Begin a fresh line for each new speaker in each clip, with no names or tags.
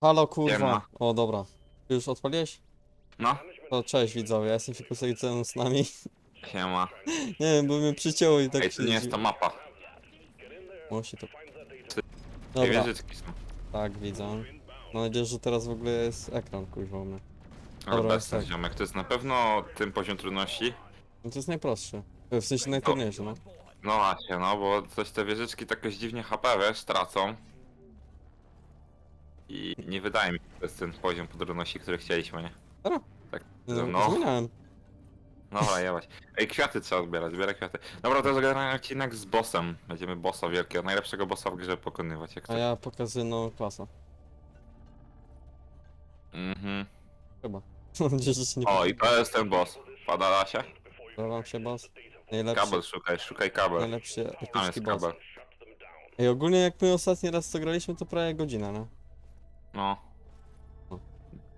Halo kurwa.
Siema.
O dobra. Ty Już odpaliłeś?
No,
To cześć widzowie, ja jestem Fikusek i z nami.
siema.
Nie wiem, bo mnie przycięło i tak
Ej, to nie jest ta mapa.
Musi to...
Te
Dobra,
wieżyczki są.
tak widzę. Mam nadzieję, że teraz w ogóle jest ekran kuźwa u mnie.
Ale
Dobra,
bez
tak.
tak. ziomek, to jest na pewno tym poziom trudności.
No to jest najprostszy. W sensie najtrudniejszy, no.
No właśnie, no bo coś te wieżyczki tak jakoś dziwnie HP, wiesz, tracą. I nie wydaje mi się, że to jest ten poziom trudności, który chcieliśmy, nie? Tak,
No,
no.
Zmieniałem.
Dobra, jebać. Ej, kwiaty trzeba odbierać, zbieraj kwiaty. Dobra, to jest generalnie odcinek z bossem. Będziemy bossa wielkiego, najlepszego bossa w grze pokonywać, jak
A
to.
ja pokazuję nową klasę.
Mhm.
Chyba. Nie
O, i to jest ten boss. Pada się?
podoba wam się boss. Najlepszy,
Kabel szukaj, szukaj kabel.
najlepszy
Tam
epicki
jest
boss.
kabel.
Ej, ogólnie jak my ostatni raz co graliśmy, to prawie godzina, no.
No.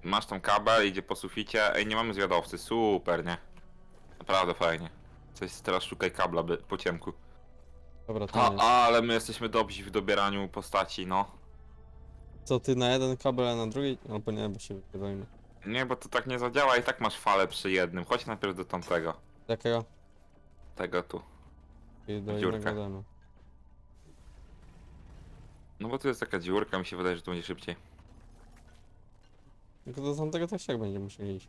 Masz tam kabel, idzie po suficie. Ej, nie mamy zwiadowcy, super, nie? Naprawdę fajnie. Coś teraz szukaj kabla by, po ciemku.
Dobra, to
A,
jest.
ale my jesteśmy dobrzy w dobieraniu postaci, no.
Co ty na jeden kabel, a na drugi? Albo nie, bo się wypierdolimy.
Nie, bo to tak nie zadziała i tak masz falę przy jednym. Chodź najpierw do tamtego.
Jakiego?
Tego tu.
I do
Dziurka.
innego damy.
No bo tu jest taka dziurka, mi się wydaje, że tu będzie szybciej.
Tylko do tamtego też tak będziemy musieli iść.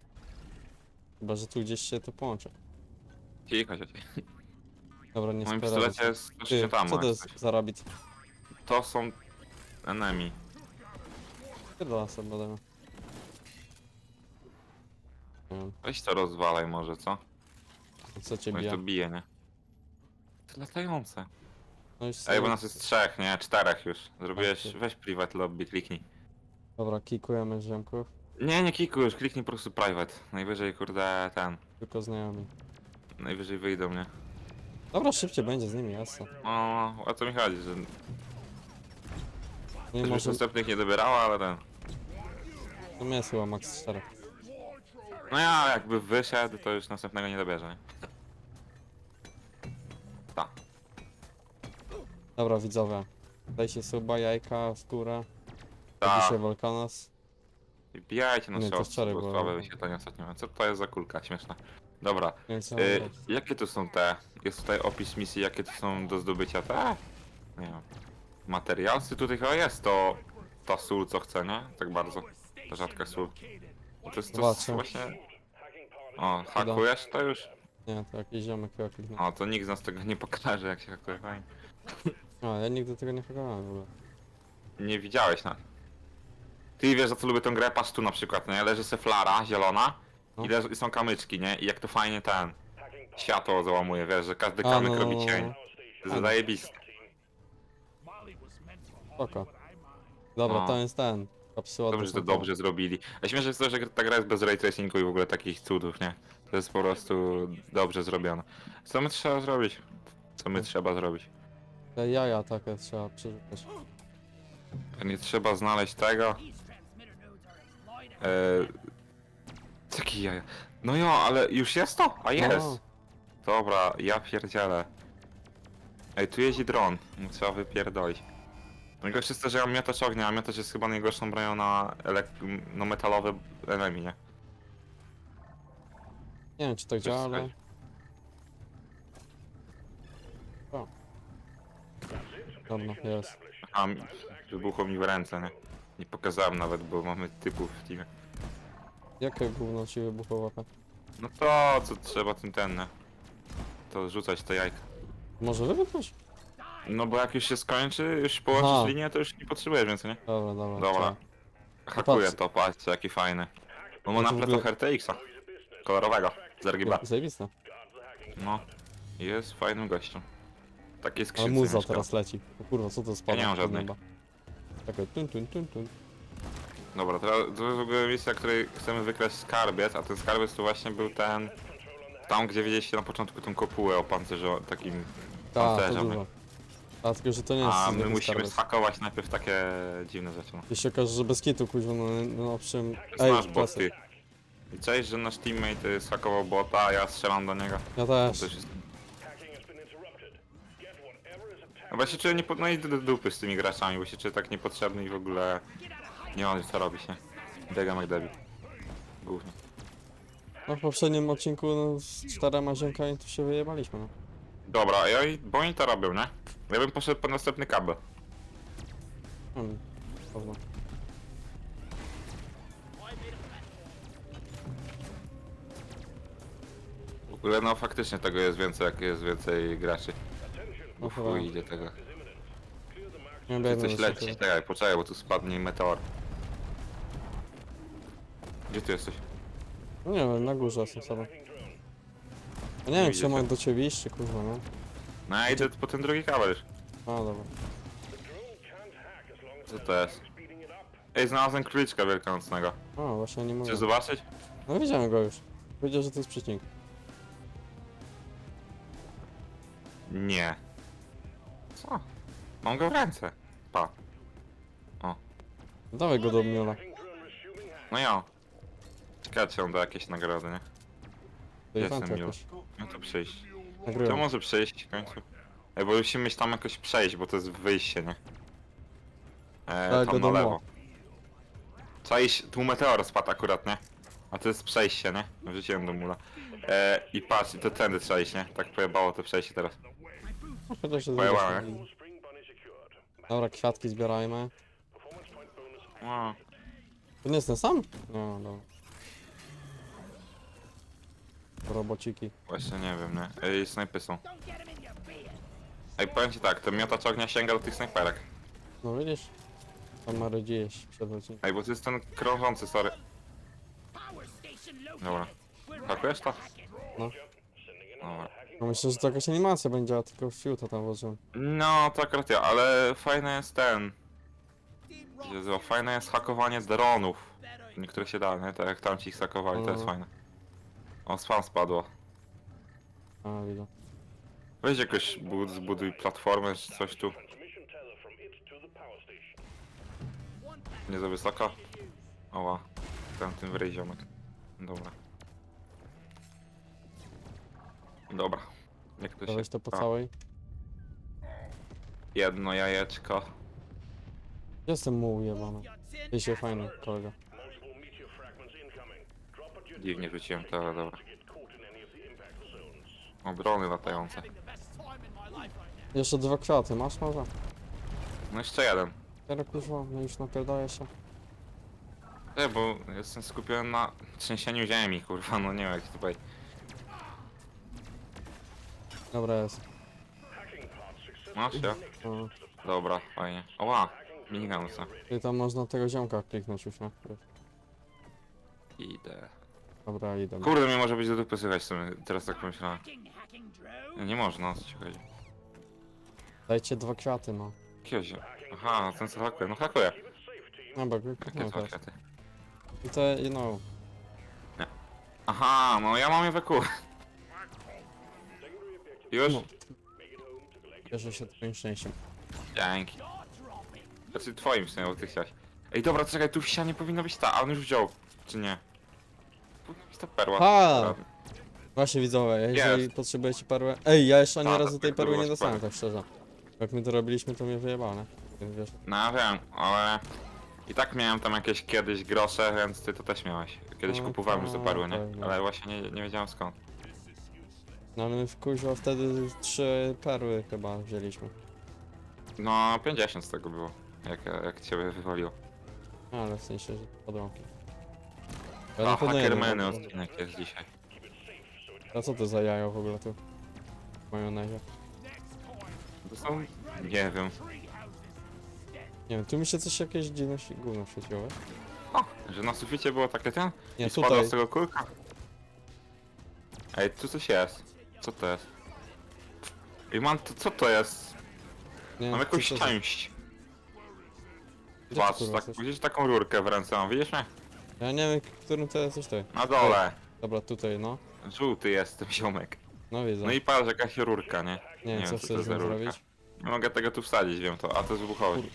Chyba, że tu gdzieś się to połączy.
Cicho, cicho.
Dobra, nie
W moim pistolecie jest
Ty,
tam.
co to jest
coś.
za rabbit?
To są enemy.
Pierdala sobie damy. Nie wiem,
Weź to rozwalaj może, co?
co cię
Bo mnie
bije?
to bije, nie? To latające.
No już
Ej, bo nas jest trzech, nie? Czterech już. Zrobiłeś, weź private lobby, kliknij.
Dobra, kikujemy ziomków.
Nie, nie kikuj już, kliknij po prostu private. Najwyżej, kurde, ten.
Tylko znajomi.
Najwyżej wyjdą, nie?
Dobra, szybciej będzie z nimi, jasne.
No, o co mi chodzi, że
Nie
też
może...
następnych nie dobierała, ale ten.
To jest chyba max 4.
No ja jakby wyszedł, to już następnego nie dobierze, nie? Tak.
Dobra, widzowie. Dajcie suba, jajka w górę.
Ta.
Dzisiaj Volcanos.
Wbijajcie na
Nie, to
bo słabe wyświetlenie ostatnio. Co to jest za kulka śmieszna? Dobra, y, jakie to są te? Jest tutaj opis misji, jakie to są do zdobycia te? Nie wiem. Materialsy tutaj chyba jest to ta sól, co chcę, nie? Tak bardzo. Ta rzadka sól. To jest to
Zobaczę.
właśnie... O, hakujesz to już?
Nie, to jakiś ziomek chyba kliknął.
O, to nikt z nas tego nie pokaże, jak się hakuje fajnie.
A, ja nigdy tego nie hakowałem w ogóle.
Nie widziałeś na. Ty wiesz, za co lubię tę grę? Patrz tu na przykład, nie? Leży se flara zielona
No.
i, leży, i są kamyczki, nie? I jak to fajnie ten światło załamuje, wiesz, że każdy
A,
kamyk
no, no,
robi
no,
cień.
no.
To jest zajebiste.
Spoko. Dobra,
No.
to jest ten. Kapsuła
Dobrze, że to dobrze zrobili. A śmieszne jest to, że ta gra jest bez ray tracingu i w ogóle takich cudów, nie? To jest po prostu dobrze zrobione. Co my trzeba zrobić? Co my trzeba zrobić?
Te jaja takie trzeba przerzucać.
Nie trzeba znaleźć tego. Eee, Taki jaja. No jo, ale już jest to? A jest!
No.
Dobra, ja pierdzielę. Ej, tu jeździ dron. No, Trzeba wypierdolić. Najgorsze jest to, że ja mam miotacz ognia, a miotacz jest chyba najgorszą bronią na, elek- no metalowe enemy, nie?
Nie wiem czy tak działa, ale... O. Dobra, jest.
A, mi- wybuchło mi w ręce, nie? Nie pokazałem nawet, bo mamy typów w teamie.
Jakie gówno ci wybuchło łapę?
No to, co trzeba tym ten? To rzucać te jajka.
Może wybuchnąć?
No bo jak już się skończy, już położysz
Aha.
linię, to już nie potrzebujesz więcej, nie?
Dobra, dobra.
Dobra. Hakuję
patrz.
to, patrzcie, jaki fajny. Bo mu
Ja
na
to w
plecach
ogóle-
RTX-a. Kolorowego, z RGB.
Zajebiste.
No. Jest fajnym gościem. Takie
Ale
skrzynce
muza
mieszka.
teraz leci. O kurwa, co to spada?
Ja nie mam
z
żadnej.
nieba? Takie tun tun tun tun.
Dobra, teraz to jest w ogóle misja, której chcemy wykraść skarbiec, a ten skarbiec to właśnie był ten... Tam, gdzie widzieliście na początku tą kopułę o pancerzu, takim
Tak, to
pancerzem.
dużo. A tylko, że to nie jest
A my
zwykły
musimy schakować najpierw takie dziwne rzeczy. No.
Jeśli okaże, że bez kitu kuźwa, no, no owszem... Ej,
bot, ty. I cześć, że nasz teammate schakował bota, a ja strzelam do niego.
Ja
To
też.
już jest... No właśnie czuję niepo... No i do dupy z tymi graczami, bo się czuję tak niepotrzebny i w ogóle... Nie mam co robić, nie? Biegam jak debil. Głównie.
No w poprzednim odcinku no, z czterema ziomkami tu się wyjebaliśmy, no.
Dobra, ja, i- bo oni to robią, nie? Ja bym poszedł po następny kabel.
Hmm.
W ogóle no faktycznie tego jest więcej, jak jest więcej graczy.
No
O
chyba.
chuj idzie tego.
Nie
Czy
biegnę
coś
do
leci?
siebie.
Czekaj, poczekaj, bo tu spadnie meteor. Gdzie ty jesteś?
No nie wiem, na górze jestem sobie. Ja nie wiem, czy mam
cię.
do ciebie iść, czy kurwa, no.
No ja idę po ten drugi już.
A, dobra.
Co to jest? Ej, znalazłem króliczka wielkanocnego.
A, właśnie nie mogę.
Chcesz zobaczyć?
No widziałem go już. Powiedział, że to jest przecinek.
Nie. Co? Mam go w ręce. Pa.
Dawaj go do Miola.
No ja. Ciekawe czy on da jakieś nagrody, nie?
Do
Jestem
eventu
miły.
jakoś.
No to przyjść. To
Nagrywam.
może przejść w końcu. Ej, bo musimy tam jakoś przejść, bo to jest wyjście, nie? E,
Tak,
tam na
domu.
lewo. Trzeba iść, tu meteor spadł akurat, nie? A to jest przejście, nie? Wrzuciłem do mula. E, I patrz, i to tędy trzeba iść, nie? Tak pojebało to przejście teraz.
Jest
Pojebane.
widoczne. Dobra, kwiatki zbierajmy.
No,
To nie jest ten sam? No, dobra. Robociki.
właśnie nie wiem, nie? Ej, snajpy są. Ej, powiem ci tak, ten miotacz ognia sięga do tych snajperek.
No widzisz? Tam marudziłeś przed odcinkiem.
Ej, bo to jest ten krążący, sorry. Dobra. Hakujesz to?
No.
Dobra.
No myślę, że to jakaś animacja będzie, a tylko fiuta tam włożyłem.
No, to akurat ja, ale fajny jest ten. Jezu, fajne jest hakowanie dronów. Niektóre się da, nie? Tak jak tam ci ich hakowali, to jest fajne. O, spam spadło.
A, widzę.
Weź jakoś bud, zbuduj platformę czy coś tu. Nie za wysoko? Oła. Tam tym wryj ziomek. Dobra. Dobra. Jak to się...
Dałeś to po
A,
całej.
Jedno jajeczko.
Jestem mu ujebany. Ty się fajny, kolega.
Dziwnie rzuciłem to, ale dobra. Obrony latające.
Jeszcze dwa kwiaty, masz może?
No jeszcze jeden.
Teraz kurwa, no już napierdaję się.
Nie, bo jestem skupiony na trzęsieniu ziemi, kurwa, no nie wiem jak tutaj.
Dobra jest.
Masz się?
No.
Dobra, fajnie. Oła! Minigun co?
I tam można tego ziomka kliknąć już, nie?
Idę.
Dobra, idę.
Kurde, mnie może być do dupy słychać w sumie, teraz tak pomyślałem. Nie, nie można, o co ci chodzi?
Dajcie dwa kwiaty, no.
Jakiegoś... Aha, ten co hakuje, no hakuje.
No bo
Jakie
no,
dwa kwiaty?
I to, you know.
Aha, no ja mam je we kół. Już?
No. Cieszę się twoim szczęściem.
Dzięki. Znaczy twoim w sumie, bo ty chciałeś. Ej, dobra, czekaj, tu w ścianie powinno być ta, a on już wziął. Czy nie? Powinna być ta perła.
Ha! Właśnie widzowie, jeżeli
Jest.
potrzebujecie perłę... Ej, ja jeszcze ani razu
tak,
tej
tak
perły
było
nie dostałem, tak szczerze. Jak my to robiliśmy, to mnie wyjebało, nie? Więc Wiesz.
No wiem, ale... I tak miałem tam jakieś kiedyś grosze, więc ty to też miałeś. Kiedyś
No,
kupowałem już te perły, nie? Ale właśnie nie, nie wiedziałem skąd.
No ale my w kuźwa wtedy trzy perły chyba wzięliśmy.
No, 50 z tego było. Jak, jak ciebie wywaliło.
No, ale w sensie, że podłąki.
A,
na pewno jeden
hackermany
był.
odcinek jest dzisiaj.
A co to za jajo w ogóle tu? W majonezie.
To są... Nie wiem.
Nie wiem, tu mi się coś jakieś dziwne si- gówno świeciło.
O, że na suficie było takie ten?
Nie,
I spadła
tutaj.
z tego kulka? Ej, tu coś jest. Co to jest? Ej, mam, to, co to jest?
Nie,
Mam jakąś
co to za-
część.
Gdzie
Patrz,
kurwa,
tak,
jesteś?
widzisz taką rurkę w ręce mam, widzisz mnie?
Ja nie wiem, którym to jesteś ty.
Na dole.
Dobra, tutaj, no.
Żółty jest ten ziomek.
No widzę.
No i patrz, jakaś rurka, nie?
nie wiem, co chcesz
to
z
za
tym
rurka.
zrobić.
Nie mogę tego tu wsadzić, wiem to, a to jest wybuchowe.
Kur-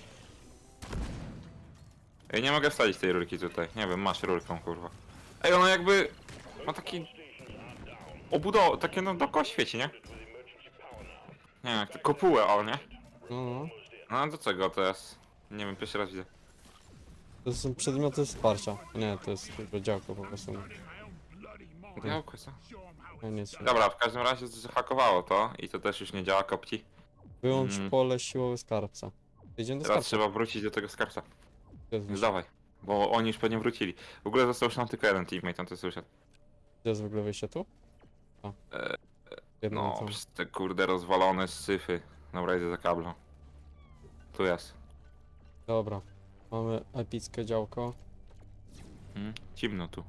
Ej, nie mogę wsadzić tej rurki tutaj. Nie wiem, masz rurką, kurwa. Ej, ona jakby... Ma taki... Obudowę, takie no dookoła świeci, nie? Nie wiem, jak to kopułę, o nie?
No, no.
No do czego to jest? Nie wiem, pierwszy raz widzę.
To są przedmioty wsparcia. Nie, to jest tylko działko po prostu.
Działko, co?
No nic.
Dobra, w każdym razie zahakowało to i to też już nie działa kopci.
Wyłącz
Mm.
pole siłowe skarbca. Idziemy do
Teraz
skarbca.
trzeba wrócić do tego skarbca.
Gdzie jest,
Już dawaj. Bo oni już pewnie wrócili. W ogóle został już nam tylko jeden teammate, on to słyszał.
gdzie jest w ogóle wyjście tu? A.
E,
Jedno
No, przez te kurde rozwalone syfy. Dobra, idę za kablą. Tu jest.
Dobra. Mamy epickie działko.
Hmm? Ciemno tu.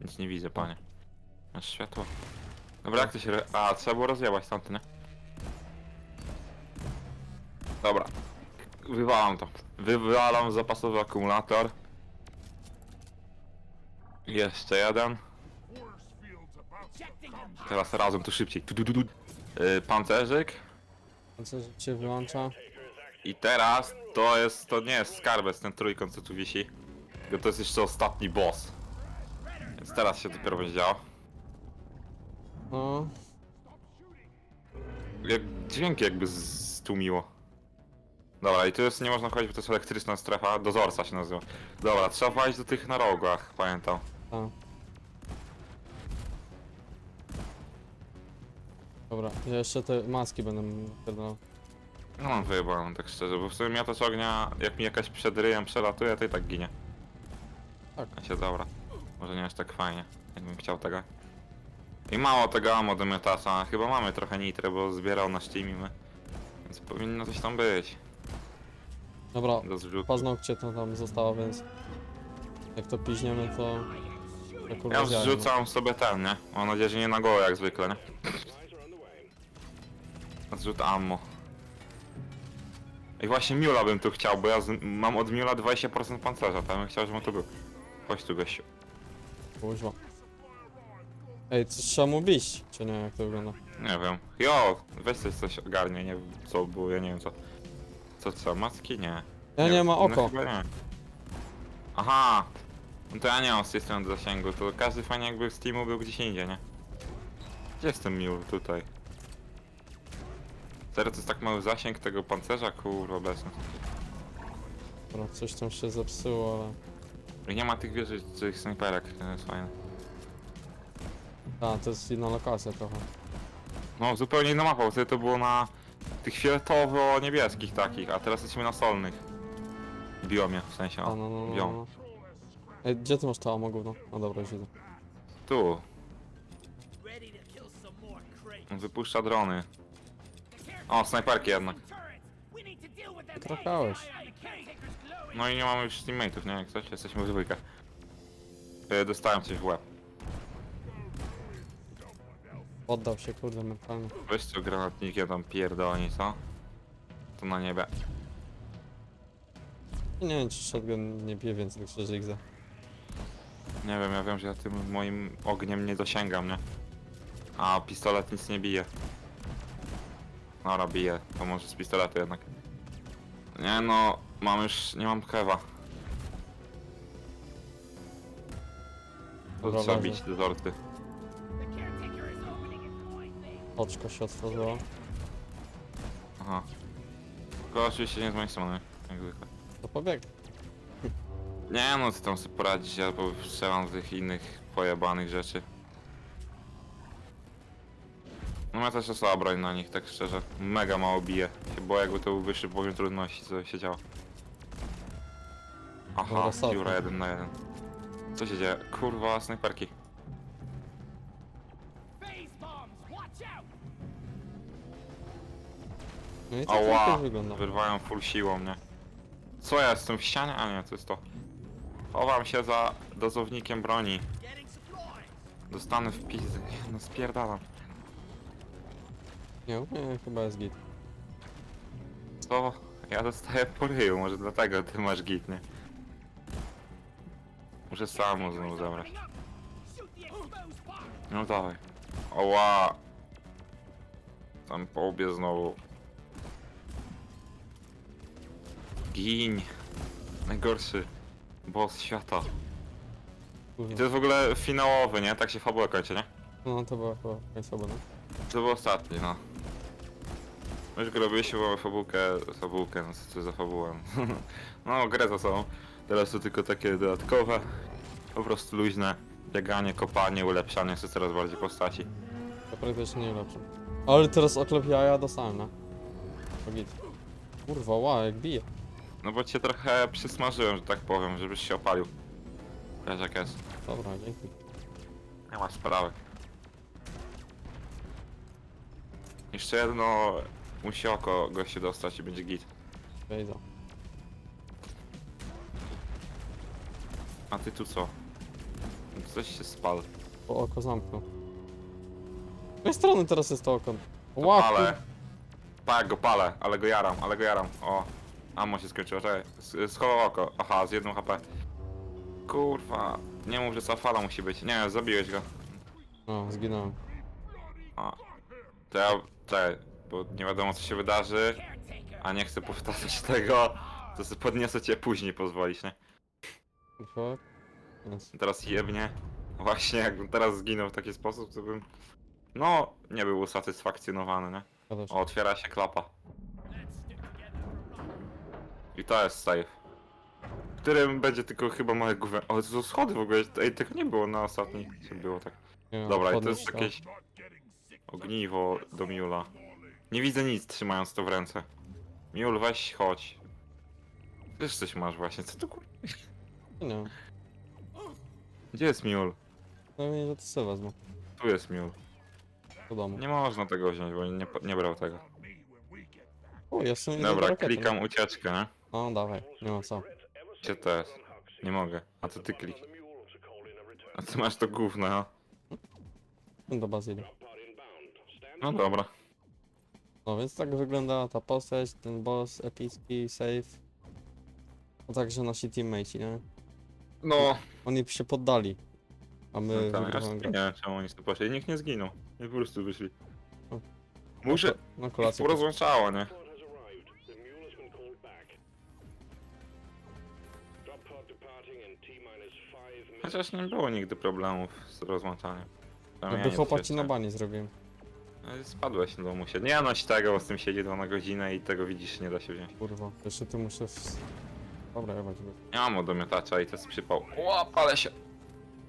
Nic nie widzę, panie. Masz światło. Dobra, jak to się... Re... A, trzeba było rozjebać tamty, nie? Dobra. Wywalam to. Wywalam zapasowy akumulator. Jeszcze jeden. Teraz razem to szybciej. Tu, tu, tu, tu. Yy, pancerzyk.
Co się wyłącza?
I teraz to jest, to nie jest skarbec ten trójkąt co tu wisi. Tylko to jest jeszcze ostatni boss. Więc teraz się dopiero będzie działo.
No.
Jak dźwięki jakby stłumiło. Dobra, i tu jest, nie można chodzić, bo to jest elektryczna strefa, dozorca się nazywa. Dobra, trzeba wejść do tych na rogach, pamiętam.
Tak. Dobra, ja jeszcze te maski będę pierdolał.
No mam tak szczerze, bo w sumie miotacz ognia, jak mi jakaś przed ryjem przelatuje, to i tak ginie.
Tak.
A się dobra. Może nie aż tak fajnie, jakbym chciał tego. I mało tego ammo do miotacza, chyba mamy trochę nitry, bo zbierał na Steamie my. Więc powinno coś tam być.
Dobra,
Do zrzutu.
paznokcie to tam zostało, więc jak to piźniemy, to... to kurwa
Ja
zjadę,
zrzucam sobie ten, nie? Mam nadzieję, że nie na goło jak zwykle, nie? Zrzut ammo. I właśnie Miula bym tu chciał, bo ja z, mam od Miula 20% pancerza, tam bym chciał, żeby on tu był. Chodź tu gościu.
Kuźwa. Ej, coś trzeba mu bić, czy nie, jak to wygląda?
Nie wiem. Jo, weź coś, coś ogarnie, nie wiem co było, ja nie wiem co. Co co, macki? Nie.
Ja nie, ma
no
oko.
chyba nie. Aha! No to ja nie mam z tej strony zasięgu, to każdy fajnie jakby z teamu był gdzieś indziej, nie? Gdzie jest ten Mule? Tutaj. Teraz jest tak mały zasięg tego pancerza, kurwa obecny.
Dobra, coś tam się zepsuło, ale...
I nie ma tych wieży, tych snajperek, to jest fajne.
A, to jest inna lokacja trochę.
No, zupełnie inna mapa, bo wtedy to było na tych fioletowo-niebieskich takich, a teraz jesteśmy na solnych. Biomie, w sensie,
A,
o,
no, no, no,
biom.
no. Ej, gdzie ty masz to ammo gówno? No dobra, już widzę.
Tu,
Ready to kill some more crates.
on wypuszcza drony. O, snajperki jednak.
Trafiałeś.
No i nie mamy już teammateów, nie? Jak coś, jesteśmy w dwójkę. Yy, Dostałem coś w łeb.
Poddał się, kurde, mentalnie.
Weź co granatnikiem tam pierdolni, co? To na niebie.
Nie wiem, czy shotgun nie bije więcej, szczerze XZ.
Nie wiem, ja wiem, że ja tym moim ogniem nie dosięgam, nie? A pistolet nic nie bije. Dobra, bije. To może z pistoletu jednak. Nie no, mam już, nie mam kewa. To
Dobra,
trzeba
leży.
bić
vein.
Oczko się otworzyło.
Aha. Tylko oczywiście nie z mojej strony, jak zwykle.
To pobieg.
Nie no, ty tam sobie poradzić, ja bo strzelam z tych innych pojebanych rzeczy. No ja też słaba broń na nich, tak szczerze. Mega mało bije. Się boję jakby to był wyższy poziom trudności, co się działo. Aha,
Dobra, sorry.
dziura jeden na jeden. Co się dzieje? Kurwa, snajperki.
Phase bombs, watch out!
No i tak
Ała!
wygląda.
Wyrwają full siłą, nie? Co ja jestem w ścianie? A nie, to jest to. Chowam się za dozownikiem broni.
Getting supplies.
Dostanę w pizdę. Nie, No spierdalam.
Nie, nie, chyba jest git.
Co? Ja dostaję po ryju, może dlatego ty masz git, nie? Muszę samo znowu zabrać. No dawaj. Oła! Tam po znowu. Gin! Najgorszy boss świata. I
Kurwa.
to jest w ogóle finałowy, nie? Tak się fabuła kończy, nie?
No to była chyba końcowa, no.
To był ostatni, no. Już go robiliśmy, mamy fabułkę, fabułkę, no co to za fabułę. no, grę za sobą. Teraz to tylko takie dodatkowe, po prostu luźne bieganie, kopanie, ulepszanie sobie coraz bardziej postaci.
To praktycznie nie lepsze. Ale teraz oklep jaja dostałem, no. To. Kurwa, ła, jak bije.
No bo cię trochę przysmażyłem, że tak powiem, żebyś się opalił. Wiesz jak jest.
Dobra, dzięki.
Nie ma sprawy. Jeszcze jedno musi oko goście dostać i będzie git.
Wejdę.
A ty tu co? Coś się spal.
Bo oko zamknął. Z której strony teraz jest to oko?
To
Ła,
palę. Pa, go palę, ale go jaram, ale go jaram. O, ammo się skończyło, czekaj. S- Schował oko. Aha, z jedną HP. Kurwa, nie mów, że cała fala musi być. Nie, zabiłeś go.
No, zginąłem.
A. To ja, czekaj, bo nie wiadomo co się wydarzy, a nie chcę powtarzać tego, to sobie podniosę cię później pozwolić, nie?
Fuck. Yes.
Teraz jebnie. Właśnie, jakbym teraz zginął w taki sposób, to bym... No, nie był usatysfakcjonowany, nie? O, otwiera się klapa. I to jest safe. W którym będzie tylko chyba małe główę. O, to są schody w ogóle. Ej, tego nie było na ostatniej. Czy było tak?
Nie wiem,
Dobra, i to
podnieś
jest jakieś ogniwo do Miula. Nie widzę nic trzymając to w ręce. Miul, weź chodź. Też coś masz właśnie, co to kur...
Nie wiem.
Gdzie jest Miul?
No i że to wezmę.
Tu jest Miul.
Do domu.
Nie można tego wziąć, bo nie, nie brał tego.
O, jeszcze nie
Dobra,
rakiety,
klikam
nie?
ucieczkę, nie?
No, dawaj, nie ma co.
Gdzie to jest? Nie mogę. A to ty klik. A ty masz to gówno, no?
Do bazy idę.
No dobra.
No więc tak wygląda ta postać, ten boss epicki, safe. A także nasi teammates, nie?
No,
Oni się poddali. A my
no tak, aż
wygrywamy
nie
grę.
wiem czemu oni tu poszli. Nikt nie zginął. Nie po prostu wyszli.
O.
Muszę...
No kolację.
Porozłączało, nie? Chociaż nie było nigdy problemów z rozłączaniem.
Jakby
Zamianie
chłopak ci na
świetne.
banie zrobiłem.
No, Spadłeś do domu się. Nie noś tego, bo z tym siedzi to na godzinę i tego widzisz, nie da się wziąć.
Kurwa, jeszcze tu muszę... W... Dobra, ja weźmie.
Nie mam odomiotacza i to jest przypał. O, palę się!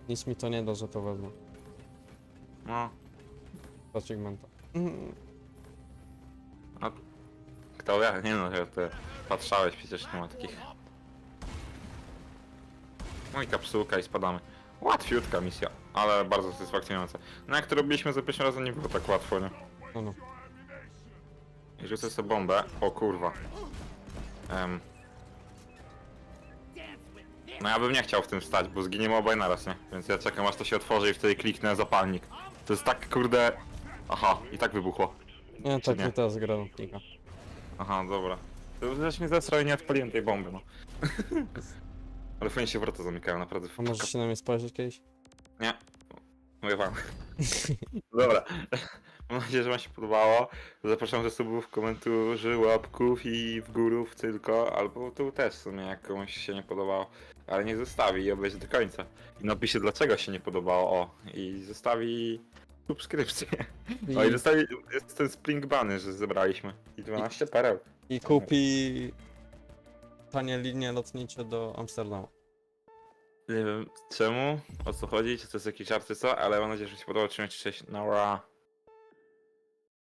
Nic mi to nie da, że to wezmę.
No,
Achievementa. Mhm.
kto ja? Nie no, że ty patrzałeś, przecież nie ma takich. No i kapsułka i spadamy. Łatwiutka misja, ale bardzo satysfakcjonująca. No jak to robiliśmy za pierwszym razem nie było tak łatwo, nie?
No no.
I rzucę sobie bombę. O kurwa. Em, no ja bym nie chciał w tym stać, bo zginiemy obaj naraz, nie? Więc ja czekam aż to się otworzy i wtedy kliknę zapalnik. To jest tak kurde... Aha, i tak wybuchło.
Nie, tak
nie?
nie teraz gra klika.
Aha, dobra. To żeś mnie zesrał i nie odpaliłem tej bomby, no. Ale fajnie się wrota zamykają, naprawdę.
A możesz się na mnie spojrzeć kiedyś?
Nie. Mówię wam. Dobra. Mam nadzieję, że wam się podobało. Zapraszam do subów, komentarzy, łapków i w górów tylko, albo tu też w sumie jak komuś się nie podobało. Ale nie zostawi i obejrzy do końca. I napisze dlaczego się nie podobało, o. I zostawi subskrypcję. O i zostawi, jest ten spring bunny, że zebraliśmy. I 12 pereł.
I kupi... Tanie linie lotnicze do Amsterdamu.
Nie wiem czemu, o co chodzi, czy to jest jakiś co, ale mam nadzieję, że się podoba. Trzymajcie się, Nora.